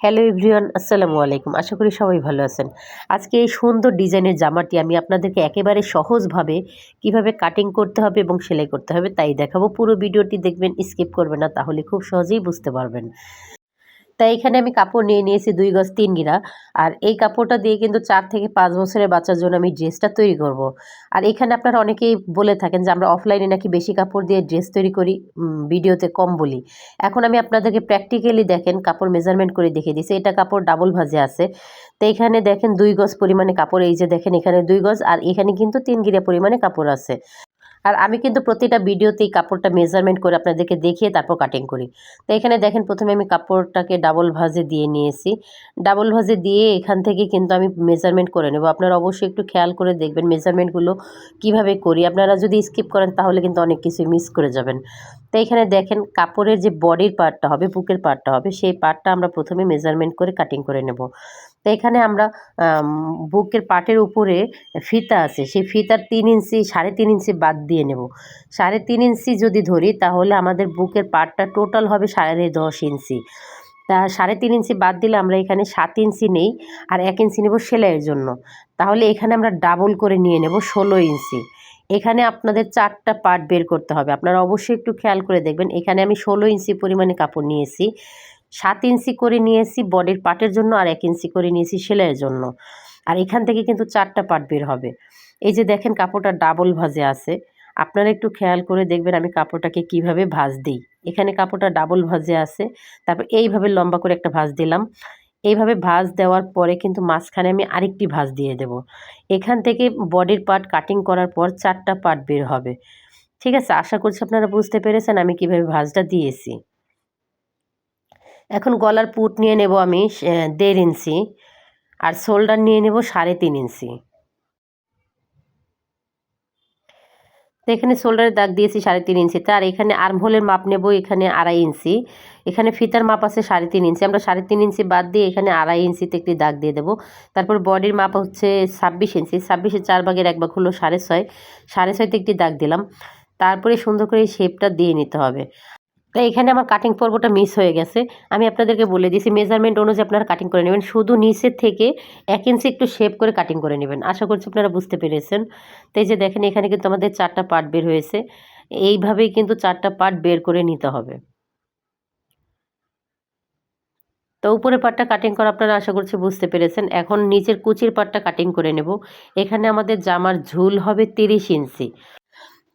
Hello everyone, আসসালামু আলাইকুম। আশা করি সবাই ভালো আছেন। আজকে এই সুন্দর ডিজাইনের জামাটি আমি আপনাদেরকে একেবারে সহজভাবে কীভাবে কাটিং করতে হবে এবং সেলাই করতে হবে তাই দেখাবো। পুরো ভিডিওটি দেখবেন, স্কিপ করবেন না, তাহলে খুব সহজেই বুঝতে পারবেন। তাই এখানে আমি কাপড় নিয়ে নিয়েছি দুই গজ তিন গিরা। আর এই কাপড়টা দিয়ে কিন্তু চার থেকে পাঁচ বছরের বাচ্চার জন্য আমি ড্রেসটা তৈরি করব। আর এখানে আপনারা অনেকেই বলে থাকেন যে আমরা অফলাইনে নাকি বেশি কাপড় দিয়ে ড্রেস তৈরি করি ভিডিওতে কম বলি। এখন আমি আপনাদেরকে প্র্যাকটিক্যালি দেখেন, কাপড় মেজারমেন্ট করে দেখিয়ে দিয়েছি এটা কাপড় ডাবল ভাজে আছে। তো এখানে দেখেন দুই গজ পরিমাণে কাপড়, এই যে দেখেন এখানে দুই গজ, আর এখানে কিন্তু তিন গিরা পরিমাণে কাপড় আছে। আর আমি কিন্তু প্রতিটা ভিডিওতেই কাপড়টা মেজারমেন্ট করে আপনাদেরকে দেখিয়ে তারপর কাটিং করি। তো এখানে দেখেন প্রথমে আমি কাপড়টাকে ডাবল ভাজে দিয়ে নিয়েছি। ডাবল ভাজে দিয়ে এখান থেকে কিন্তু আমি মেজারমেন্ট করে নেব। আপনারা অবশ্যই একটু খেয়াল করে দেখবেন মেজারমেন্টগুলো কীভাবে করি। আপনারা যদি স্কিপ করেন তাহলে কিন্তু অনেক কিছুই মিস করে যাবেন। তো এখানে দেখেন কাপড়ের যে বডির পার্টটা হবে, বুকের পার্টটা হবে, সেই পার্টটা আমরা প্রথমে মেজারমেন্ট করে কাটিং করে নেব। তো এখানে আমরা বুকের পার্টের উপরে ফিতা আছে। সেই ফিতার তিন ইঞ্চি সাড়ে তিন ইঞ্চি বাদ দিয়ে নেব। সাড়ে তিন ইঞ্চি যদি ধরি, তাহলে আমাদের বুকের পাটটা টোটাল হবে সাড়ে দশ ইঞ্চি। তা সাড়ে তিন ইঞ্চি বাদ দিলে আমরা এখানে সাত ইঞ্চি নেই আর এক ইঞ্চি নেব সেলাইয়ের জন্য। তাহলে এখানে আমরা ডাবল করে নিয়ে নেব ষোলো ইঞ্চি। এখানে আপনাদের চারটা পার্ট বের করতে হবে। আপনারা অবশ্যই একটু খেয়াল করে দেখবেন, এখানে আমি ষোলো ইঞ্চি পরিমাণে কাপড় নিয়েছি। সাত ইঞ্চি করে নিয়েছি বডির পার্টের জন্য আর এক ইঞ্চি করে নিয়েছি সেলাইয়ের জন্য। আর এখান থেকে কিন্তু চারটা পার্ট বের হবে। এই যে দেখেন কাপড়টা ডাবল ভাজে আছে। আপনারা একটু খেয়াল করে দেখবেন আমি কাপড়টাকে কীভাবে ভাজ দিই। এখানে কাপড়টা ডাবল ভাজে আছে, তারপর এইভাবে লম্বা করে একটা ভাজ দিলাম। এইভাবে ভাজ দেওয়ার পরে কিন্তু মাঝখানে আমি আরেকটি ভাজ দিয়ে দেব। এখান থেকে বডির পার্ট কাটিং করার পর চারটা পার্ট বের হবে। ঠিক আছে? আশা করছি আপনারা বুঝতে পেরেছেন আমি কীভাবে ভাজটা দিয়েছি। এখন গলার পুট নিয়ে নেব আমি দেড় ইঞ্চি, আর শোল্ডার নিয়ে নেব সাড়ে তিন ইঞ্চি। তো এখানে শোল্ডারের দাগ দিয়েছি সাড়ে তিন ইঞ্চিতে, আর এখানে আর্মহোলের মাপ নেব এখানে আড়াই ইঞ্চি। এখানে ফিতার মাপ আছে সাড়ে তিন ইঞ্চি। আমরা সাড়ে তিন ইঞ্চি বাদ দিয়ে এখানে আড়াই ইঞ্চিতে একটি দাগ দিয়ে দেবো। তারপর বডির মাপ হচ্ছে ছাব্বিশ ইঞ্চি। ছাব্বিশে চার ভাগের এক ভাগ হলো সাড়ে ছয়। সাড়ে ছয়তে একটি দাগ দিলাম। তারপরে সুন্দর করে এই শেপটা দিয়ে নিতে হবে। তাই এখানে আমার কাটিং পর্বটা মিস হয়ে গেছে। আমি আপনাদেরকে বলে দিয়েছি মেজারমেন্ট অনুযায়ী আপনারা কাটিং করে নেবেন। শুধু নিচের থেকে এক ইঞ্চি একটু শেপ করে কাটিং করে নেবেন। আশা করছি আপনারা বুঝতে পেরেছেন। তাই যে দেখেন, এখানে কিন্তু আমাদের চারটা পার্ট বের হয়েছে। এইভাবেই কিন্তু চারটা পার্ট বের করে নিতে হবে। তো উপরের পাটটা কাটিং করা আপনারা আশা করছি বুঝতে পেরেছেন। এখন নিচের কুচির পাটটা কাটিং করে নেব। এখানে আমাদের জামার ঝুল হবে তিরিশ ইঞ্চি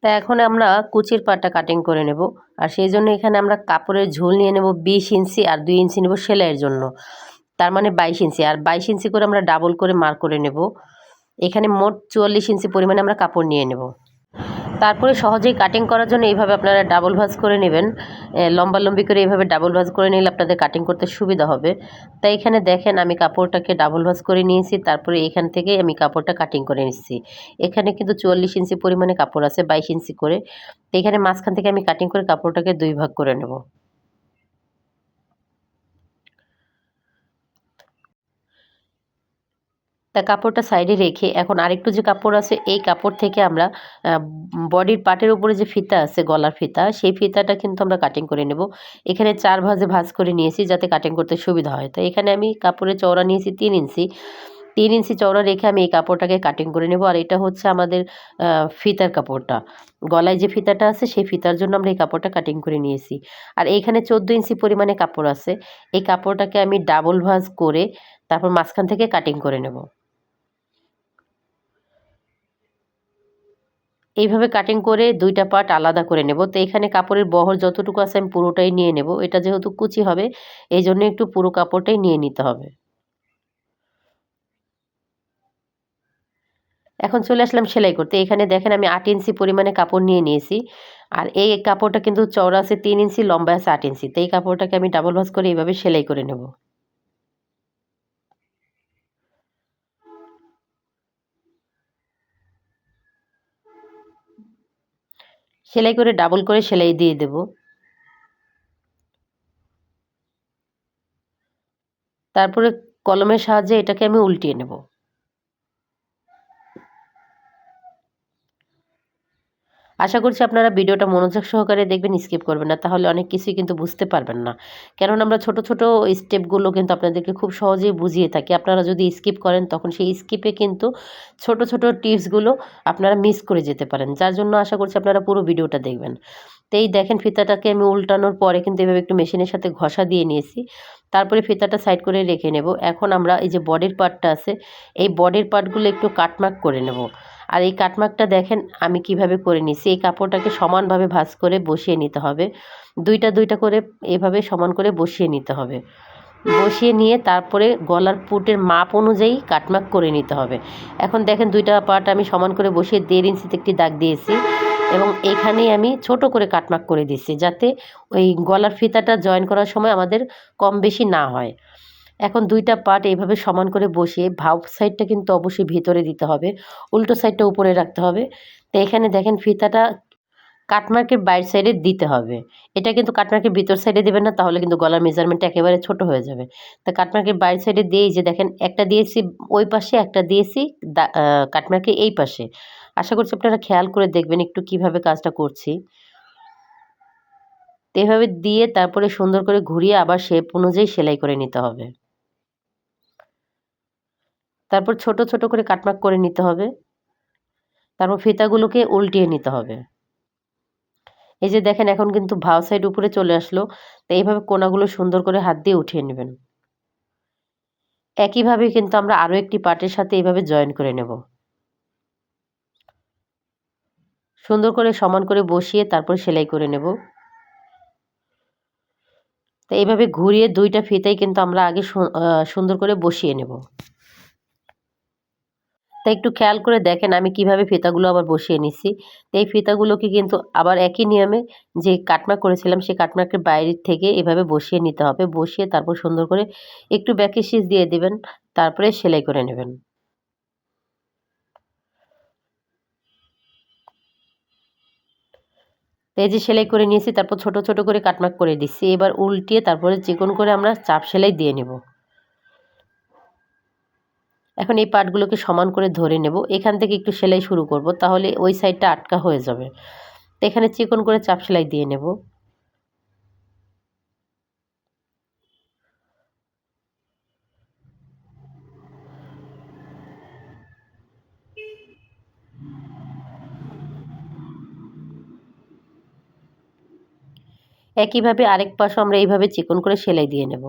তা এখন আমরা কুচির পাটটা কাটিং করে নেব। আর সেই জন্য এখানে আমরা কাপড়ের ঝোল নিয়ে নেব বিশ ইঞ্চি আর দুই ইঞ্চি নেব সেলাইয়ের জন্য। তার মানে বাইশ ইঞ্চি। আর বাইশ ইঞ্চি করে আমরা ডাবল করে মার করে নেব। এখানে মোট চুয়াল্লিশ ইঞ্চি পরিমাণে আমরা কাপড় নিয়ে নেব। তারপরে সহজেই কাটিং করার জন্য এইভাবে আপনারা ডাবল ভাজ করে নেবেন। লম্বা লম্বি করে এইভাবে ডাবল ভাজ করে নিলে আপনাদের কাটিং করতে সুবিধা হবে। তাই এখানে দেখেন আমি কাপড়টাকে ডাবল ভাজ করে নিয়েছি, তারপরে এখান থেকে আমি কাপড়টা কাটিং করে নিচ্ছি। এখানে কিন্তু চুয়াল্লিশ ইঞ্চি পরিমাণে কাপড় আছে, বাইশ ইঞ্চি করে। তো এখানে মাঝখান থেকে আমি কাটিং করে কাপড়টাকে দুই ভাগ করে নেব। তা কাপড়টা সাইডে রেখে, এখন আরেকটু যে কাপড় আছে, এই কাপড় থেকে আমরা বডির পাটের উপরে যে ফিতা আছে, গলার ফিতা, সেই ফিতাটা কিন্তু আমরা কাটিং করে নেব। এখানে চার ভাজে ভাজ করে নিয়েছি যাতে কাটিং করতে সুবিধা হয়। তো এখানে আমি কাপড়ের চওড়া নিয়েছি তিন ইঞ্চি। তিন ইঞ্চি চওড়া রেখে আমি এই কাপড়টাকে কাটিং করে নেব। আর এটা হচ্ছে আমাদের ফিতার কাপড়টা। গলায় যে ফিতাটা আছে, সেই ফিতার জন্য আমরা এই কাপড়টা কাটিং করে নিয়েছি। আর এইখানে চোদ্দ ইঞ্চি পরিমাণে কাপড় আছে। এই কাপড়টাকে আমি ডাবল ভাজ করে, তারপর মাঝখান থেকে কাটিং করে নেব। এইভাবে কাটিং করে দুইটা পার্ট আলাদা করে নেব। তো এখানে কাপড়ের বহর যতটুকু আছে আমি পুরোটাই নিয়ে নেব। এটা যেহেতু কুচি হবে এই জন্য একটু পুরো কাপড়টাই নিয়ে নিতে হবে। এখন চলে আসলাম সেলাই করতে। এখানে দেখেন আমি আট ইঞ্চি পরিমাণে কাপড় নিয়ে নিয়েছি। আর এই কাপড়টা কিন্তু চওড়া আছে তিন ইঞ্চি, লম্বা আছে আট ইঞ্চি। তো এই কাপড়টাকে আমি ডাবল ভাজ করে এইভাবে সেলাই করে নেব। সেলাই করে ডাবল করে সেলাই দিয়ে দেব। তারপরে কলমের সাহায্যে এটাকে আমি উল্টিয়ে নেব। আশা করছি আপনারা ভিডিওটা মনোযোগ সহকারে দেখবেন স্কিপ করবেন না। তাহলে অনেক কিছুই কিন্তু বুঝতে পারবেন না। কেননা আমরা ছোট ছোট স্টেপগুলো কিন্তু আপনাদেরকে খুব সহজেই বুঝিয়ে থাকি। আপনারা যদি স্কিপ করেন, তখন সেই স্কিপে কিন্তু ছোট ছোট টিপসগুলো আপনারা মিস করে যেতে পারেন। যার জন্য আশা করছি আপনারা পুরো ভিডিওটা দেখবেন। তো এই দেখেন, ফিতাটাকে আমি উল্টানোর পরে কিন্তু এভাবে একটু মেশিনের সাথে ঘষা দিয়ে নিয়েছি। তারপরে ফিতাটা সাইড করে রেখে নেব। এখন আমরা এই যে বডির পার্টটা আছে, এই বডির পার্টগুলো একটু কাটমার্ক করে নেব। আর এই কাটমার্কটা দেখেন আমি কীভাবে করে নিছি এই কাপড়টাকে সমানভাবে ভাঁজ করে বসিয়ে নিতে হবে। দুইটা দুইটা করে এভাবে সমান করে বসিয়ে নিতে হবে। বসিয়ে নিয়ে তারপরে গলার পুটের মাপ অনুযায়ী কাটমার্ক করে নিতে হবে। এখন দেখেন দুইটা পার্ট আমি সমান করে বসিয়ে দেড় ইঞ্চিতে একটি দাগ দিয়েছি এবং এখানেই আমি ছোট করে কাটমার্ক করে দিচ্ছি যাতে ওই গলার ফিতাটা জয়েন করার সময় আমাদের কম বেশি না হয়। এখন দুইটা পার্ট এইভাবে সমান করে বসিয়ে ভাব সাইডটা কিন্তু অবশ্যই ভিতরে দিতে হবে, উল্টো সাইডটা উপরে রাখতে হবে। তো এখানে দেখেন ফিতাটা কাটমার্কের বাইর সাইডে দিতে হবে। এটা কিন্তু কাটমার্কের ভিতর সাইডে দেবেন না, তাহলে কিন্তু গলার মেজারমেন্টটা একেবারে ছোট হয়ে যাবে। তা কাটমার্কের বাইর সাইডে দিয়েই যে দেখেন একটা দিয়েছি ওই পাশে, একটা দিয়েছি কাটমার্কের এই পাশে। আশা করছি আপনারা খেয়াল করে দেখবেন একটু কীভাবে কাজটা করছি। তো এভাবে দিয়ে তারপরে সুন্দর করে ঘুরিয়ে আবার শেপ অনুযায়ী সেলাই করে নিতে হবে। তারপর ছোট ছোট করে কাটমার্ক করে নিতে হবে। তারপর ফিতাগুলোকে উল্টিয়ে নিতে হবে। এই যে দেখেন এখন কিন্তু ভাও সাইড উপরে চলে আসলো, তো এইভাবে কোনাগুলো সুন্দর করে হাত দিয়ে উঠিয়ে নেবেন। একইভাবে কিন্তু আমরা আরও একটি পার্টের সাথে এইভাবে জয়েন করে নেব। সুন্দর করে সমান করে বসিয়ে তারপর সেলাই করে নেব। তো এইভাবে ঘুরিয়ে দুইটা ফিতাই কিন্তু আমরা আগে সুন্দর করে বসিয়ে নেব। তাই একটু খেয়াল করে দেখেন আমি কীভাবে ফিতাগুলো আবার বসিয়ে নিছি তো এই ফিতাগুলোকে কিন্তু আবার একই নিয়মে যে কাটমার্ক করেছিলাম, সেই কাটমার্কের বাইরের থেকে এভাবে বসিয়ে নিতে হবে। বসিয়ে তারপর সুন্দর করে একটু ব্যাকে সিজ দিয়ে দেবেন, তারপরে সেলাই করে নেবেন। এই যে সেলাই করে নিয়েছি, তারপর ছোট ছোট করে কাটমার্ক করে দিচ্ছি। এবার উল্টিয়ে তারপরে চিকন করে আমরা চাপ সেলাই দিয়ে নেব। এখন এই পার্টগুলোকে সমান করে ধরে নেব। এখান থেকে একটু সেলাই শুরু করব, তাহলে ওই সাইডটা আটকা হয়ে যাবে। তো এখানে চিকন করে চাপ সেলাই দিয়ে নেব। একইভাবে আরেক পাশও আমরা এইভাবে চিকন করে সেলাই দিয়ে নেব।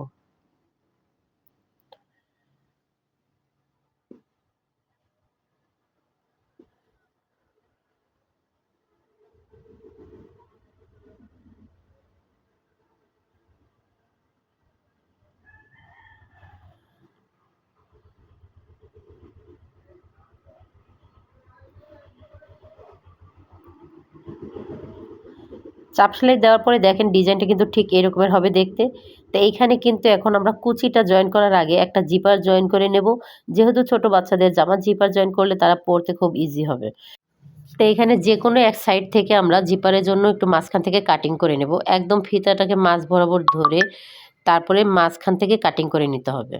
চাপ সেলাই দেওয়ার পরে দেখেন ডিজাইনটা কিন্তু ঠিক এরকমের হবে দেখতে। তো এইখানে কিন্তু এখন আমরা কুচিটা জয়েন করার আগে একটা জিপার জয়েন করে নেব। যেহেতু ছোট বাচ্চাদের জামা জিপার জয়েন করলে তারা পরতে খুব ইজি হবে। তো এখানে যে কোনো এক সাইড থেকে আমরা জিপারের জন্য একটু মাঝখান থেকে কাটিং করে নেব। একদম ফিতাটাকে মাছ বরাবর ধরে তারপরে মাঝখান থেকে কাটিং করে নিতে হবে।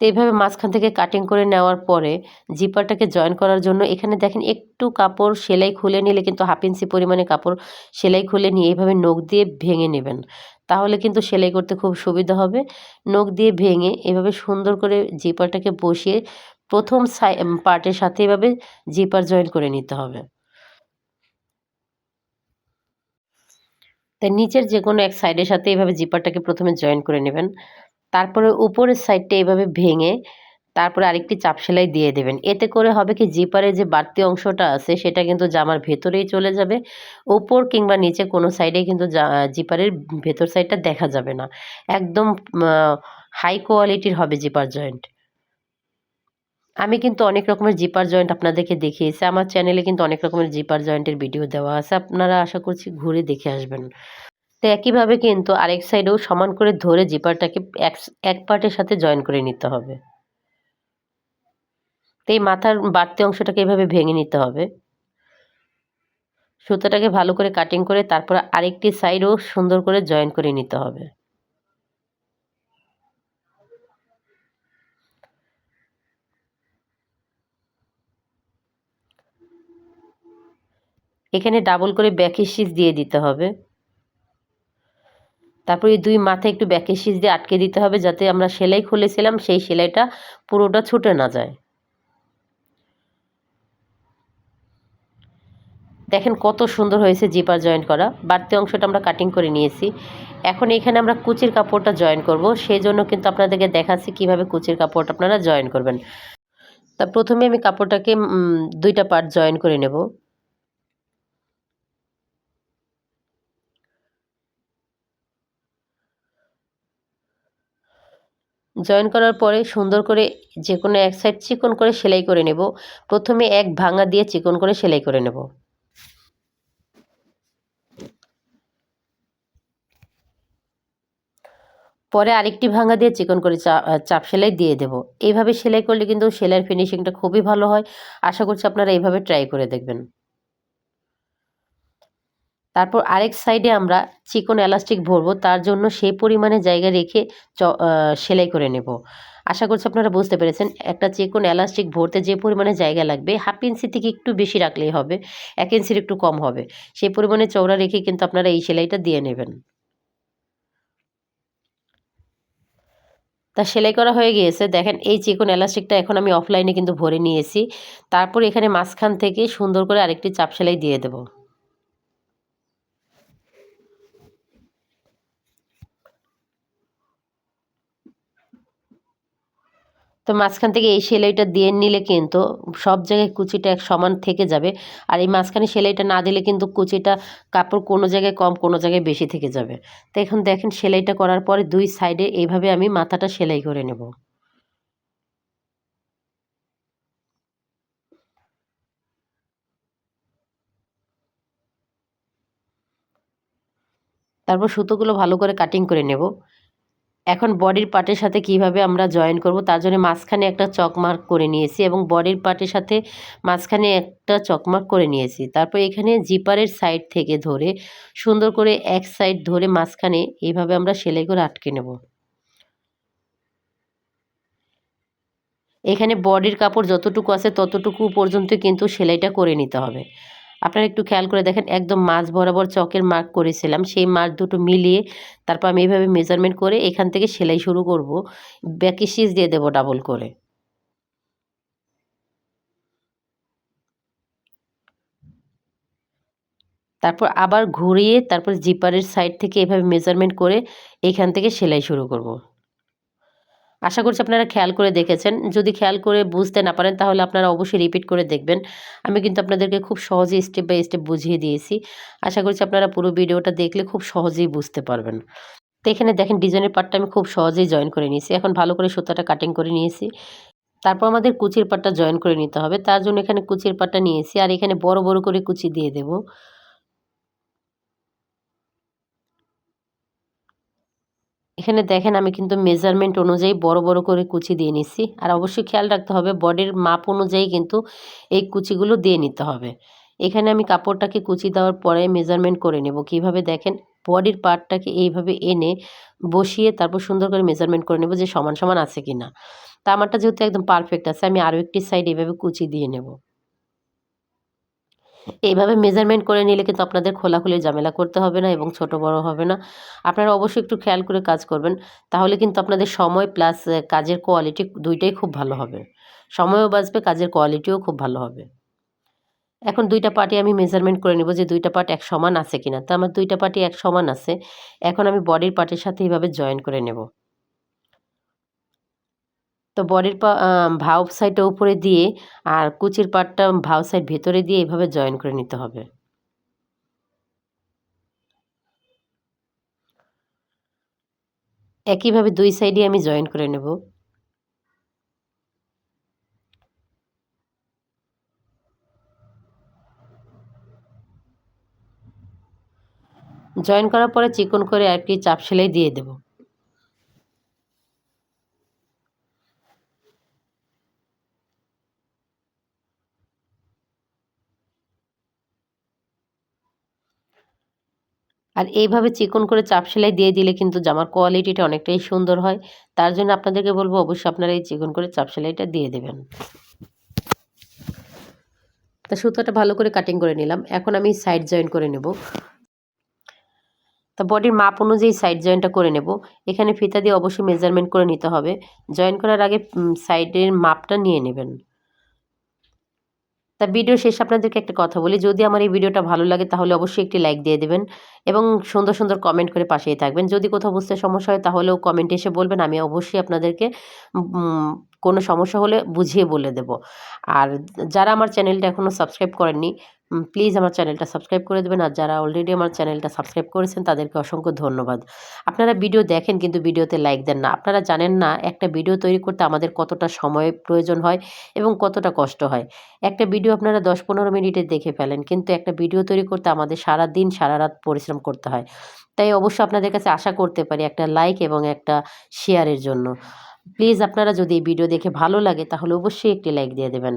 তো এইভাবে মাঝখান থেকে কাটিং করে নেওয়ার পরে জিপারটাকে জয়েন করার জন্য এখানে দেখেন একটু কাপড় সেলাই খুলে নিলে কিন্তু হাফ ইঞ্চি পরিমাণে কাপড় সেলাই খুলে নিয়ে এইভাবে নখ দিয়ে ভেঙে নেবেন। তাহলে কিন্তু সেলাই করতে খুব সুবিধা হবে। নখ দিয়ে ভেঙে এভাবে সুন্দর করে জিপারটাকে বসিয়ে প্রথম সাই পার্টের সাথে এভাবে জিপার জয়েন করে নিতে হবে। তাই নিচের যে কোনো এক সাইডের সাথে এভাবে জিপারটাকে প্রথমে জয়েন করে নেবেন। তারপরে উপরের সাইডটা এভাবে ভেঙে তারপরে আরেকটি চাপ সেলাই দিয়ে দেবেন। এতে করে হবে কি জিপারে যে বাড়তি অংশটা আছে, সেটা কিন্তু জামার ভেতরেই চলে যাবে। উপর কিংবা নিচে কোনো সাইডে কিন্তু জিপারের ভেতর সাইডটা দেখা যাবে না। একদম হাই কোয়ালিটির হবে জিপার জয়েন্ট আমি কিন্তু অনেক রকমের জিপার জয়েন্ট আপনাদেরকে দেখিয়েছি। আমার চ্যানেলে কিন্তু অনেক রকমের জিপার জয়েন্টের ভিডিও দেওয়া আছে। আপনারা আশা করছি ঘুরে দেখে আসবেন। তো একইভাবে কিন্তু আরেক সাইডেও সমান করে ধরে জিপারটাকে এক এক পার্টের সাথে জয়েন করে নিতে হবে। তো এই মাথার বাড়তি অংশটাকে এভাবে ভেঙে নিতে হবে। সুতোটাকে ভালো করে কাটিং করে তারপর আরেকটি সাইডও সুন্দর করে জয়েন করে নিতে হবে। এখানে ডাবল করে ব্যাকি শিস দিয়ে দিতে হবে। তারপর দুই মাথায় একটু ব্যাকের সিজ দিয়ে আটকে দিতে হবে যাতে আমরা সেলাই খুলেছিলাম, সেই সেলাইটা পুরোটা ছুটে না যায়। দেখেন কত সুন্দর হয়েছে জিপার জয়েন করা। বাড়তি অংশটা আমরা কাটিং করে নিয়েছি। এখন এখানে আমরা কুচির কাপড়টা জয়েন করব। সেই জন্য কিন্তু আপনাদেরকে দেখাচ্ছি কীভাবে কুচির কাপড়টা আপনারা জয়েন করবেন। তা প্রথমে আমি কাপড়টাকে দুইটা পার্ট জয়েন করে নেব। জয়েন করার পরে সুন্দর করে যে কোনো এক সাইড চিকন করে সেলাই করে নেব। প্রথমে এক ভাঙা দিয়ে চিকন করে সেলাই করে নেব। পরে আরেকটি ভাঙা দিয়ে চিকন করে চা চাপ সেলাই দিয়ে দেব। এইভাবে সেলাই করলে কিন্তু সেলাইয়ের ফিনিশিংটা খুবই ভালো হয়। আশা করছি আপনারা এইভাবে ট্রাই করে দেখবেন। তারপর আরেক সাইডে আমরা চিকন এলাস্টিক ভরবো, তার জন্য সেই পরিমাণে জায়গা রেখে সেলাই করে নেব। আশা করছি আপনারা বুঝতে পেরেছেন, একটা চিকন এলাস্টিক ভরতে যে পরিমাণে জায়গা লাগবে হাফ ইঞ্চি থেকে একটু বেশি রাখলেই হবে, এক ইঞ্চির একটু কম হবে। সেই পরিমাণে চওড়া রেখে কিন্তু আপনারা এই সেলাইটা দিয়ে নেবেন। তা সেলাই করা হয়ে গিয়েছে, দেখেন এই চিকন এলাস্টিকটা এখন আমি অফলাইনে কিন্তু ভরে নিয়েছি। তারপর এখানে মাঝখান থেকে সুন্দর করে আরেকটি চাপ সেলাই দিয়ে দেবো। তো মাঝখান থেকে এই সেলাইটা দিয়ে নিলে কিন্তু সব জায়গায় কুচিটা এক সমান থেকে যাবে। আর এই মাঝখানে সেলাইটা না দিলে কিন্তু কুচিটা কাপড় কোনো জায়গায় কম, কোনো জায়গায় বেশি থেকে যাবে। তো এখন দেখেন সেলাইটা করার পরে দুই সাইডে এইভাবে আমি মাথাটা সেলাই করে নেব। তারপর সুতোগুলো ভালো করে কাটিং করে নেব। এখন বডির পার্টের সাথে কীভাবে আমরা জয়েন করব, তার জন্য মাঝখানে একটা চকমার্ক করে নিয়েছি এবং বডির পার্টের সাথে মাঝখানে একটা চকমার্ক করে নিয়েছি। তারপর এখানে জিপারের সাইড থেকে ধরে, সুন্দর করে এক সাইড ধরে মাঝখানে এইভাবে আমরা সেলাই করে আটকে নেব। এখানে বডির কাপড় যতটুকু আছে ততটুকু পর্যন্ত কিন্তু সেলাইটা করে নিতে হবে। আপনারা একটু খেয়াল করে দেখেন, একদম মাছ বরাবর চকের মার্ক করেছিলাম, সেই মার্ক দুটো মিলিয়ে তারপর আমি এইভাবে মেজারমেন্ট করে এখান থেকে সেলাই শুরু করব ব্যাকি সিজ দিয়ে দেবো ডাবল করে। তারপর আবার ঘুরিয়ে তারপর জিপারের সাইড থেকে এভাবে মেজারমেন্ট করে এখান থেকে সেলাই শুরু করব। আশা করছি আপনারা খেয়াল করে দেখেছেন। যদি খেয়াল করে বুঝতে না পারেন, তাহলে আপনারা অবশ্যই রিপিট করে দেখবেন। আমি কিন্তু আপনাদেরকে খুব সহজেই স্টেপ বাই স্টেপ বুঝিয়ে দিয়েছি। আশা করছি আপনারা পুরো ভিডিওটা দেখলে খুব সহজেই বুঝতে পারবেন। তো এখানে দেখেন ডিজাইনের পার্টটা আমি খুব সহজেই জয়েন করে নিয়েছি। এখন ভালো করে সুতাটা কাটিং করে নিয়েছি। তারপর আমাদের কুচির পাটটা জয়েন করে নিতে হবে। তার জন্য এখানে কুচির পাটটা নিয়েছি। আর এখানে বড় বড় করে কুচি দিয়ে দেবো। এখানে দেখেন আমি কিন্তু মেজারমেন্ট অনুযায়ী বড় বড় করে কুচি দিয়ে নিচ্ছি। আর অবশ্যই খেয়াল রাখতে হবে বডির মাপ অনুযায়ী কিন্তু এই কুচিগুলো দিয়ে নিতে হবে। এখানে আমি কাপড়টাকে কুচি দেওয়ার পরে মেজারমেন্ট করে নেব। কীভাবে দেখেন বডির পার্টটাকে এইভাবে এনে বসিয়ে তারপর সুন্দর করে মেজারমেন্ট করে নেব যে সমান সমান আছে কি না তা আমারটা যেহেতু একদম পারফেক্ট আছে, আমি আরও একটি সাইড এইভাবে কুচি দিয়ে নেব। এইভাবে মেজারমেন্ট করে নিলে কিন্তু আপনাদের খোলাখুলি ঝামেলা করতে হবে না এবং ছোট বড় হবে না। আপনারা অবশ্যই একটু খেয়াল করে কাজ করবেন, তাহলে কিন্তু আপনাদের সময় প্লাস কাজের কোয়ালিটি দুইটাই খুব ভালো হবে। সময়ও বাঁচবে, কাজের কোয়ালিটিও খুব ভালো হবে। এখন দুইটা পার্টি আমি মেজারমেন্ট করে নেব যে দুইটা পার্ট এক সমান আছে কিনা। তো আমার দুইটা পার্টি এক সমান আছে। এখন আমি বডির পার্টের সাথে এইভাবে জয়েন করে নেব। তো বডির পা ভাও সাইডটা উপরে দিয়ে আর কুচির পাটটা ভাউ সাইড ভেতরে দিয়ে এভাবে জয়েন করে নিতে হবে। একইভাবে দুই সাইডে আমি জয়েন করে নেব। জয়েন করার পরে চিকন করে আর কি চাপ সেলাই দিয়ে দেবো। আর এইভাবে চিকন করে চাপ সেলাই দিয়ে দিলে কিন্তু জামার কোয়ালিটিটা অনেকটাই সুন্দর হয়। তার জন্য আপনাদেরকে বলব, অবশ্যই আপনারা এই চিকন করে চাপ সেলাইটা দিয়ে দেবেন। তা সুতোটা ভালো করে কাটিং করে নিলাম। এখন আমি সাইড জয়েন করে নেব। তা বডির মাপ অনুযায়ী সাইড জয়েনটা করে নেব। এখানে ফিতা দিয়ে অবশ্যই মেজারমেন্ট করে নিতে হবে। জয়েন করার আগে সাইডের মাপটা নিয়ে নেবেন। তা ভিডিও শেষে আপনাদেরকে একটা কথা বলি। যদি আমার এই ভিডিওটা ভালো লাগে, তাহলে অবশ্যই একটি লাইক দিয়ে দেবেন এবং সুন্দর সুন্দর কমেন্ট করে পাশেই থাকবেন। যদি কোথাও বুঝতে সমস্যা হয়, তাহলেও কমেন্ট এসে বলবেন, আমি অবশ্যই আপনাদেরকে কোনো সমস্যা হলে বুঝিয়ে বলে দেব। আর যারা আমার চ্যানেলটা এখনও সাবস্ক্রাইব করেননি প্লিজ আমার চ্যানেলটা সাবস্ক্রাইব করে দেবেন আর যারা অলরেডি আমার চ্যানেলটা সাবস্ক্রাইব করেছেন, তাদেরকে অসংখ্য ধন্যবাদ। আপনারা ভিডিও দেখেন কিন্তু ভিডিওতে লাইক দেন না। আপনারা জানেন না একটা ভিডিও তৈরি করতে আমাদের কতটা সময় প্রয়োজন হয় এবং কতটা কষ্ট হয়। একটা ভিডিও আপনারা দশ পনেরো মিনিটে দেখে ফেলেন, কিন্তু একটা ভিডিও তৈরি করতে আমাদের সারা দিন সারা রাত পরিশ্রম করতে হয়। তাই অবশ্য আপনাদের কাছে আশা করতে পারি একটা লাইক এবং একটা শেয়ারের জন্য। প্লিজ আপনারা যদি এই ভিডিও দেখে ভালো লাগে, তাহলে অবশ্যই একটি লাইক দিয়ে দেবেন।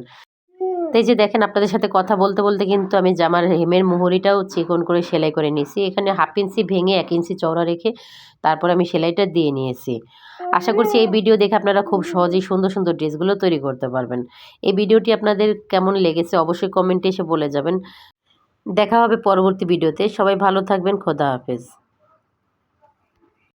তাই যে দেখেন আপনাদের সাথে কথা বলতে বলতে কিন্তু আমি জামার হেমের মুহুরিটাও চিকন করে সেলাই করে নিয়েছি। এখানে হাফ ইঞ্চি ভেঙে এক ইঞ্চি চওড়া রেখে তারপর আমি সেলাইটা দিয়ে নিয়েছি। আশা করছি এই ভিডিও দেখে আপনারা খুব সহজেই সুন্দর সুন্দর ড্রেসগুলো তৈরি করতে পারবেন। এই ভিডিওটি আপনাদের কেমন লেগেছে অবশ্যই কমেন্টে এসে বলে যাবেন। দেখা হবে পরবর্তী ভিডিওতে। সবাই ভালো থাকবেন। খোদা হাফেজ।